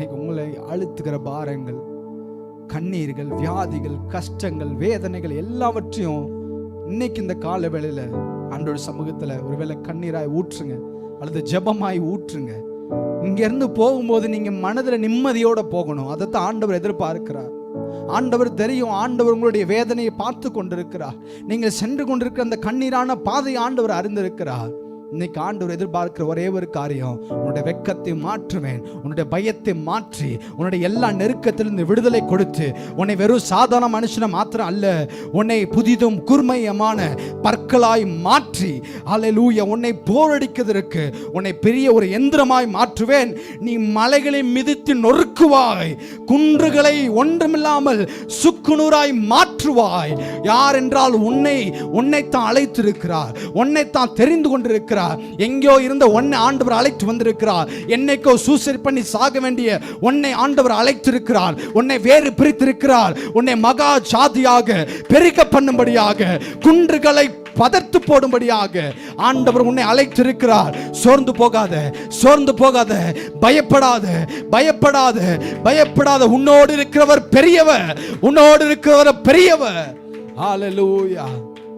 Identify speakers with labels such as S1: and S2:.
S1: இன்னைக்கு உங்களை அழுத்துகிற பாரங்கள் கண்ணீர்கள் வியாதிகள் கஷ்டங்கள் வேதனைகள் எல்லாவற்றையும் இன்னைக்கு இந்த கால வேளையில ஆண்டோட சமூகத்துல ஒருவேளை கண்ணீராய் ஊற்றுங்க அல்லது ஜெபமாய் ஊற்றுங்க. இங்க இருந்து போகும்போது நீங்க மனதுல நிம்மதியோட போகணும். அதைத்தான் ஆண்டவர் எதிர்பார்க்கிறார். ஆண்டவர் தெரியும் ஆண்டவர் உங்களுடைய வேதனையை பார்த்து கொண்டிருக்கிறார். நீங்கள் சென்று கொண்டிருக்கிற அந்த கண்ணீரான பாதையை ஆண்டவர் அறிந்திருக்கிறார். இன்னைக்கு ஆண்டவர் எதிர்பார்க்கிற ஒரே ஒரு காரியம் உன்னுடைய வெக்கத்தை மாற்றுவேன் உன்னுடைய பயத்தை மாற்றி உன்னுடைய எல்லா நெருக்கத்திலிருந்து விடுதலை கொடுத்து உன்னை வெறும் சாதாரண மனுஷனை மாத்திரம் அல்ல உன்னை புதிதும் குர்மயமான பற்களாய் மாற்றி அல்லேலூயா உன்னை போரடிக்கிறதற்கு உன்னை பெரிய ஒரு எந்திரமாய் மாற்றுவேன். நீ மலைகளை மிதித்து நொறுக்குவாய் குன்றுகளை ஒன்றுமில்லாமல் சுக்குநூறாய் மாற்றுவாய். யார் என்றால் உன்னை உன்னைத்தான் அழைத்திருக்கிறார் உன்னைத்தான் தெரிந்து கொண்டிருக்கிறார். எங்கேயோ இருந்த உன்னை ஆண்டவர் அழைத்து வந்திருக்கிறார். என்னைக்கோ சூசைட் பண்ணி சாக வேண்டிய உன்னை ஆண்டவர் அழைத்திருக்கிறார். உன்னை வேறு பிரித்திருக்கிறார். உன்னை மகா சாதியாக பெருக்க பண்ணும்படியாக குன்றுகளை பதர்த்து போடும்படியாக ஆண்டவர் உன்னை அழைத்திருக்கிறார். சோர்ந்து போகாத சோர்ந்து போகாத பயப்படாத பயப்படாத பயப்படாத. உன்னோடு இருக்கிறவர் பெரியவர் உன்னோடு இருக்கிறவர் பெரியவர். ஹalleluya